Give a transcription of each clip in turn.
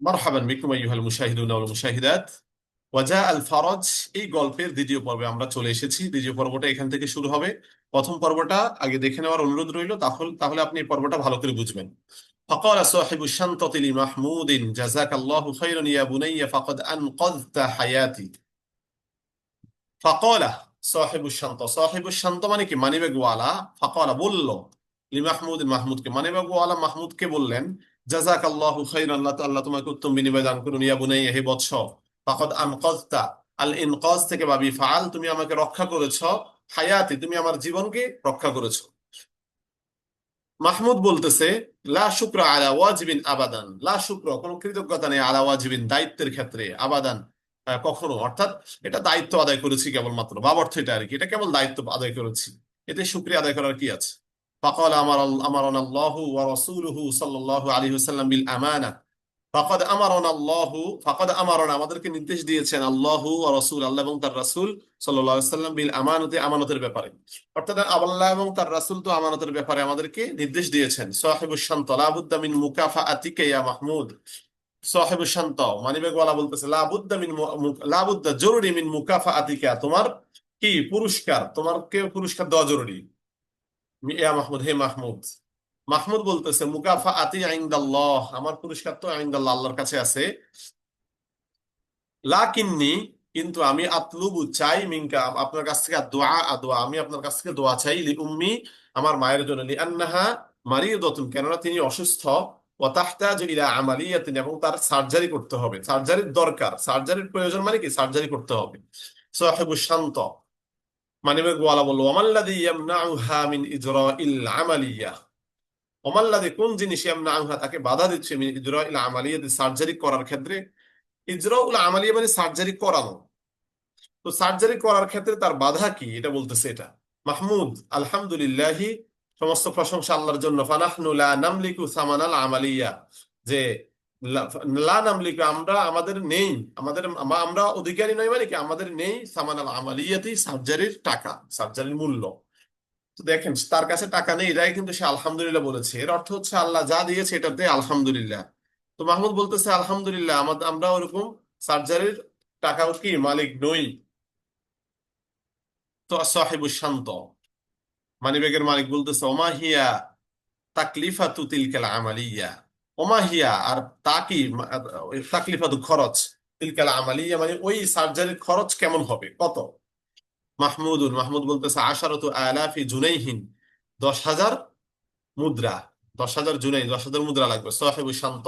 মারহাবান বিকুম আইয়ুহাল মুশাহিদুন ওয়াল মুশাহিদাত ওয়াজা আল ফারজ এই গল্পের দ্বিতীয় পর্বে আমরা চলে এসেছি দ্বিতীয় পর্বটা এখান থেকে শুরু হবে প্রথম পর্বটা আগে দেখে নেওয়ার অনুরোধ রইল তাহলে তাহলে আপনি এই পর্বটা ভালো করে বুঝবেন فقال صاحب الشنطة لمحمود جزاك الله خيرا يا بني فقد أنقذت حياتي فقال صاحب الشنطة صاحب الشنطة মানে কি মানিব্যাগ ওয়ালা فقال বলল লিমাহমুদ মাহমুদকে মানিব্যাগ ওয়ালা মাহমুদকে বললেন জাজাক আল্লাহ আল্লাহ আল্লাহ তোমাকে উত্তম বিনিময় দান করুন। ইয়া বুনাইয়া হে বৎস আনকাজতা আল ইনকাজ থেকে বাবি ফাল তুমি আমাকে রক্ষা করেছ তুমি আমার জীবনকে রক্ষা করেছ। মাহমুদ বলতেছে, লা শুক্র আলা ওয়াজিবিন আবাদান। লা শুক্র, কোনো কৃতজ্ঞতা নেই আলা ওয়াজিবিন, দায়িত্বের ক্ষেত্রে আবাদান কখনো। অর্থাৎ এটা দায়িত্ব আদায় করেছি কেবলমাত্র। বাব অর্থ এটা আর কি, এটা কেবল দায়িত্ব আদায় করেছি। এতে শুক্রিয়া আদায় করার কি আছে? فقال أمر أمرنا الله ورسوله صلى الله عليه وسلم بالأمانة فقد أمرنا الله فقد أمرنا আমাদেরকে নির্দেশ দিয়েছেন আল্লাহ ওয়া রাসূল আল্লাহ এবং তার রাসূল সাল্লাল্লাহু আলাইহি সাল্লাম বিল আমানতে আমানতের ব্যাপারে অর্থাৎ আল্লাহ এবং তার রাসূল তো আমানতের ব্যাপারে আমাদেরকে নির্দেশ দিয়েছেন সাহিবুশ শান্ত লা বুদ্দা মিন মুকাফাআতিকা ইয়া মাহমুদ সাহিবুশ শান্ত মানিবেগ ওয়ালা বলতেছে লা বুদ্দা মিন মু- মু- লা বুদ্দা জরুরি মিন মুকাফাআতিকা তোমার কি পুরস্কার তোমারকে পুরস্কার দেওয়া জরুরি ইয়া মাহমুদ, হে মাহমুদ। মাহমুদ বলতেছে মুকাফা আতি আইন্দাল্লাহ। আমার পুরস্কার তো আইন্দাল্লাহ, আল্লাহর কাছে আছে। লাকিন্নি, কিন্তু আমি আতলুবু চাই মিনকা, আপনার কাছ থেকে দোয়া আদোয়া আমি আপনার কাছ থেকে দোয়া চাই লি উম্মি আমার মায়ের জন্য। লি আন্নাহা মারিয়াতুন কেননা তিনি অসুস্থ। ওয়া তাহতাজু ইলা আমালিয়াতিন, এবং তার সার্জারি করতে হবে। সার্জারির দরকার। সার্জারির প্রয়োজন মানে কি? সার্জারি করতে হবে। সাহেবু শান্ত। বলল মিন ওমাল্লাদি কোন জিনিস তাকে বাধা দিচ্ছে সার্জারি করার ক্ষেত্রে ইজরাউল আমালিয়া মানে সার্জারি করানো। তো সার্জারি করার ক্ষেত্রে তার বাধা কি? এটা বলতেছে এটা। মাহমুদ, আলহামদুলিল্লাহি, সমস্ত প্রশংসা আল্লাহর জন্য। ফানাহনু লা নামলিকু আমালিয়া। যে আমরা আমাদের নেই? আমাদের আমরা অধিকারী নই মানে কি? আমাদের নেই আমালিয়াতি সার্জারির টাকা, সার্জারির মূল্য। তো দেখেন, তার কাছে টাকা নেই, এটাই কিন্তু সে আলহামদুলিল্লাহ বলেছে। এর অর্থ হচ্ছে আল্লাহ যা দিয়েছে এটাতে আলহামদুলিল্লাহ। তো মাহমুদ বলতেছে, আলহামদুলিল্লাহ আমাদের আমরা ওরকম সার্জারির টাকাও কি মালিক নই। তো সাহেবু শান্ত মানিবেগের মালিক বলতেছে, ওমা হিয়া তাকলিফাতু তিলকাল আমালিয়া। ওমা হিয়া, আর তা কি? তাকলিফাতু খরচ? তিলকাল আমালিয়া মানে ওই সার্জারির খরচ কেমন হবে? কত? মাহমুদুন, মাহমুদ বলতেছে, আশারতু আলাফি জুনাইহিন দশ হাজার মুদ্রা। দশ হাজার জুনাই দশ হাজার মুদ্রা লাগবে। সাহেবু শান্ত।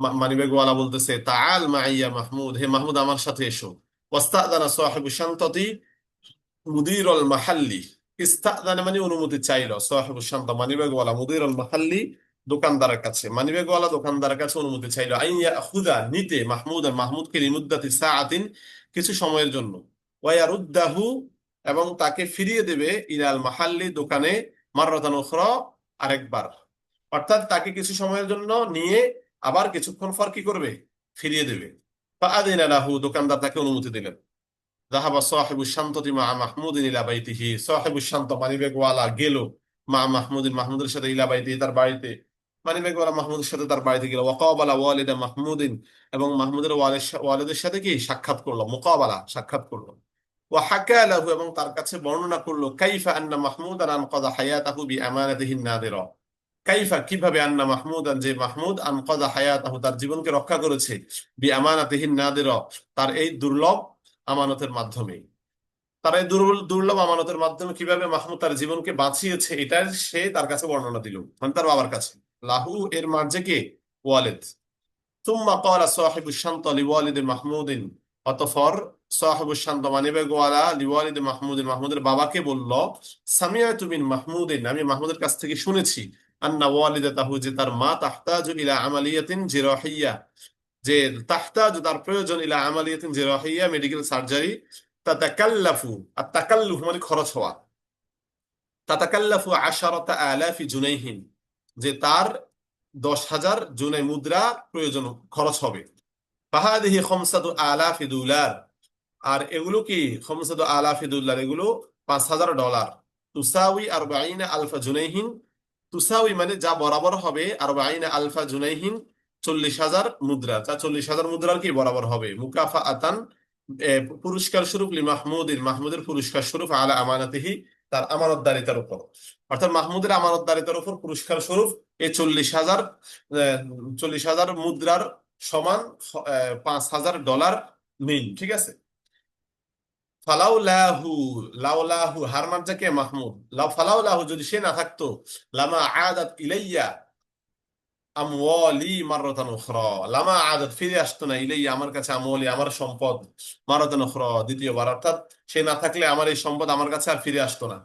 মা- মানিবেগওয়ালা বলতেছে, তাআল মাইয়া মাহমুদ, হে মাহমুদ, আমার সাথে এসো। ওয়াস্তাদানা সাহেবু শান্ততি মুদিরুল মাহাল্লি। ইস্তাদানা মানে অনুমতি চাইলো। সাহেবু শান্ত মানিবেগওয়ালা মুদিরুল মাহাল্লি দোকানদারের কাছে মানিবেগওয়ালা দোকানদারের কাছে অনুমতি চাইলো। আইয়া খুদা নিতে মাহমুদ আর মাহমুদকে লিমুদ্দাতি সাআতিন কিছু সময়ের জন্য। ওয়ায়ারুদ্দাহু এবং তাকে ফিরিয়ে দেবে ইলাল মাহাল্লি দোকানে মাররাতান উখরা আরেকবার। অর্থাৎ তাকে কিছু সময়ের জন্য নিয়ে আবার কিছুক্ষণ পর কি করবে? ফিরিয়ে দেবে। ফাআযিনা লাহু, দোকানদার তাকে অনুমতি দিলেন। যাহাবা সাহিবু শান্ততি মা মাহমুদিন ইলা বাইতিহি, সাহিবু শান্ত মানিবেগওয়ালা গেল মা মাহমুদিন মাহমুদের সাথে ইলা বাইতিহি তার বাড়িতে। মানিবেগওয়ালা মাহমুদের সাথে তার বাড়িতে গেল। ওয়াকাবালা মাহমুদিন এবং মাহমুদের সাথে কি? সাক্ষাৎ করল, মোকাবালা, সাক্ষাৎ করল। এবং তার কাছে বর্ণনা করল, কাইফা আন্না হায়াতাহু বিআমানাতিহি নাদিরা কাইফা, কীভাবে আন্না মাহমুদান, যে মাহমুদ আনকাযা হায়াতাহু তার জীবনকে রক্ষা করেছে বি বিআমানাতিহি নাদিরা তার এই দুর্লভ আমানতের মাধ্যমে তারা এই দুর্বল দুর্লভ আমানতের মাধ্যমে কীভাবে মাহমুদ তার জীবনকে বাঁচিয়েছে এটা সে তার কাছে বর্ণনা দিল। মানে তার বাবার কাছে। লাহু এর মার্জে কে? ওয়ালেদ। শান্ত ওয়ালিদ মাহমুদিন। শান্ত মানে গোয়ালা মাহমুদিন। মাহমুদের বাবাকে বলল সামিয়া তুমিন মাহমুদিন। আমি মাহমুদের কাছ থেকে শুনেছি, আন্না ওয়ালিদা তাহু যে তার মা তাহতাজু ইলা আমালিয়াতিন জিরাহিয়া। যে তাহতাজ তার প্রয়োজন ইলা আমালিয়াতিন জিরাহিয়া, মেডিকেল সার্জারি তাতাকাল্লাফু আর তাকাল্লুফ মানে খরচ হওয়া। তাতাকাল্লাফু আশারাতা আলাফি যে তার দশ হাজার জুনাই মুদ্রা প্রয়োজন খরচ হবে। খমসাদু আলাফি দুলার, আর এগুলো কি? খমসাদু আলাফি দুলার, এগুলো পাঁচ হাজার ডলার। তুসাউই আর আলফা জুনাইহিন, তুসাউই মানে যা বরাবর হবে আর বাইনা আলফা জুনাইহিন চল্লিশ হাজার মুদ্রা। তা চল্লিশ হাজার মুদ্রার কি বরাবর হবে? মুকাফা আতান পুরস্কার স্বরূপ লি মাহমুদিন, মাহমুদের পুরস্কার স্বরূপ আলা আমানাতিহি তার আমানতদারিতার উপর। অর্থাৎ মাহমুদের আমানতদারিতার উপর পুরস্কার স্বরূপ এই চল্লিশ হাজার চল্লিশ হাজার মুদ্রার সমান পাঁচ হাজার ডলার নিন ঠিক আছে? ফালাউলাহু, লাউলাহু হারমান যাকে মাহমুদ। লাউ, ফালাউলাহু, যদি সে না থাকতো, লামা আদাত ইলাইয়া লামা ফিরে আসতো না ইলাইয়া আমার কাছে আমার সম্পদ দ্বিতীয়বার। অর্থাৎ সে না থাকলে আমার এই সম্পদ আমার কাছে আর ফিরে আসতো না।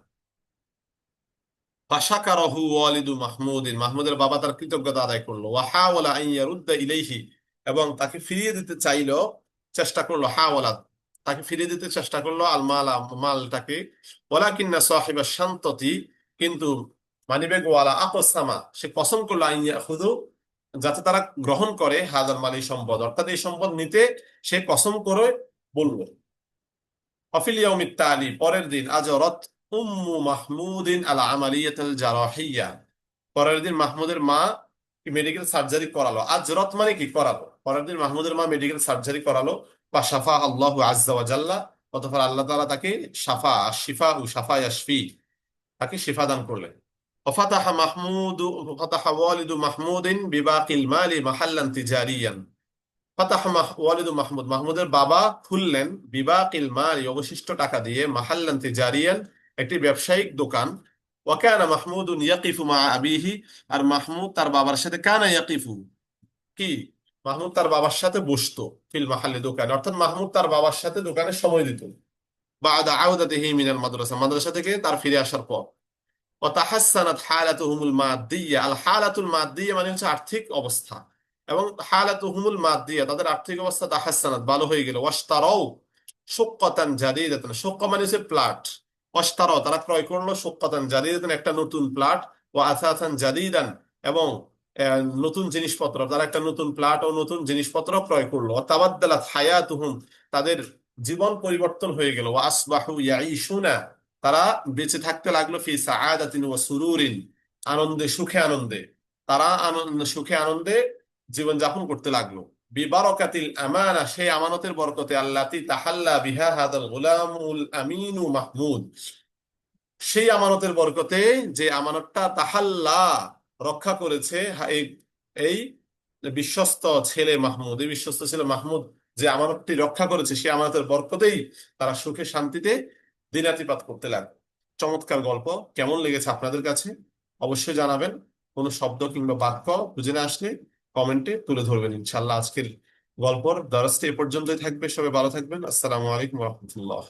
মাহমুদিন, মাহমুদের বাবা তার কৃতজ্ঞতা আদায় করল। ওয়া হাওয়ালা আন এবং তাকে ফিরিয়ে দিতে চাইলো, চেষ্টা করল হাওয়ালা তাকে ফিরিয়ে দিতে চেষ্টা করল আল মাল মালটাকে। ওয়ালাকিন্না সাহিবা শান্ততি, কিন্তু মানিবেগ ওয়ালা আকসামা সে কসম করল, আইন ইয়াখুদু যাতে তারা গ্রহণ করে হাজার মাল এই সম্পদ। অর্থাৎ এই সম্পদ নিতে সে কসম করে বলল অফিল ইয়াউমিত তালি পরের দিন, আজরত উম্মু মাহমুদিন আল আমালিয়াতুল জারাহিয়া। পরের দিন মাহমুদের মা মেডিকেল সার্জারি করালো? আজ আজরত মানে কি? করালো। পরের দিন মাহমুদের মা মেডিকেল সার্জারি করালো। বা সাফা আল্লাহ আজ্জা ওয়া জাল্লা, অতঃপর আল্লাহ তাআলা তাকে সাফা শিফা ও শাফা ইয়াশফি, তাকে শিফা দান করলেন। وفتح محمود فتح والد محمود بباقي المال محلا تجاريا ফাতাহ মাহ- ওয়ালিদ মাহমুদ মাহমুদের বাবা খুললেন বিবাকিল মাল অবশিষ্ট টাকা দিয়ে মাহাল্লান তিজারিয়ান একটি ব্যবসায়িক দোকান ওয়াকানা মাহমুদুন ইয়াকিফু মা আবিহি আর মাহমুদ তার বাবার সাথে কানা ইয়াকিফু কি মাহমুদ তার বাবার সাথে বসতো ফিল মাহাল্লি দোকানে অর্থাৎ মাহমুদ তার বাবার সাথে দোকানে সময় দিত বাদা আউদাতিহি মিনাল মাদ্রাসা মাদ্রাসা থেকে তার ফিরে আসার পর অতাহাসানাত হায়ালাতুহুমুল মাদ্দিয়া। আল হায়ালাতুল মাদ্দিয়া মানে হচ্ছে আর্থিক অবস্থা। এবং হায়ালাতুহুমুল মাদ্দিয়া, তাদের আর্থিক অবস্থা তাহাসানাত, ভালো হয়ে গেল। ওয়াশতারাও শুক্কাতান জারিদাতান শুক্কা মানে হচ্ছে প্লাট। ওয়াশতারাও তারা ক্রয় করল শুক্কাতান জারিদাতান একটা নতুন প্লাট। ওয়া আসাসান জারিদান এবং নতুন জিনিসপত্র, তারা একটা নতুন প্লাট ও নতুন জিনিসপত্র ক্রয় করল। তাবাদ্দালাত হায়াতুহুম, তাদের জীবন পরিবর্তন হয়ে গেল। ওয়া আসবাহু ইয়াইশুনা তারা বেঁচে থাকতে লাগল ফি সাআদাতিন ওয়া সুরুরিন, আনন্দে, সুখে আনন্দে। তারা সুখে আনন্দে জীবন যাপন করতে লাগল। আমানা, সেই আমানতের বরকতে আল্লাতি তাহাল্লা বিহা হাদাল মাহমুদ। সেই আমানতের বরকতে যে আমানতটা তাহাল্লা রক্ষা করেছে এই এই বিশ্বস্ত ছেলে মাহমুদ, এই বিশ্বস্ত ছেলে মাহমুদ যে আমানতটি রক্ষা করেছে, সেই আমানতের বরকতেই তারা সুখে শান্তিতে দিনাতিপাত করতে লাগবে চমৎকার গল্প। কেমন লেগেছে আপনাদের কাছে? অবশ্যই জানাবেন। কোনো শব্দ কিংবা বাক্য বুঝে না আসলে কমেন্টে তুলে ধরবেন। ইনশাল্লাহ আজকের গল্পর দরজটি এ পর্যন্তই থাকবে। সবাই ভালো থাকবেন। আসসালামু আলাইকুম রহমতুল্লাহ।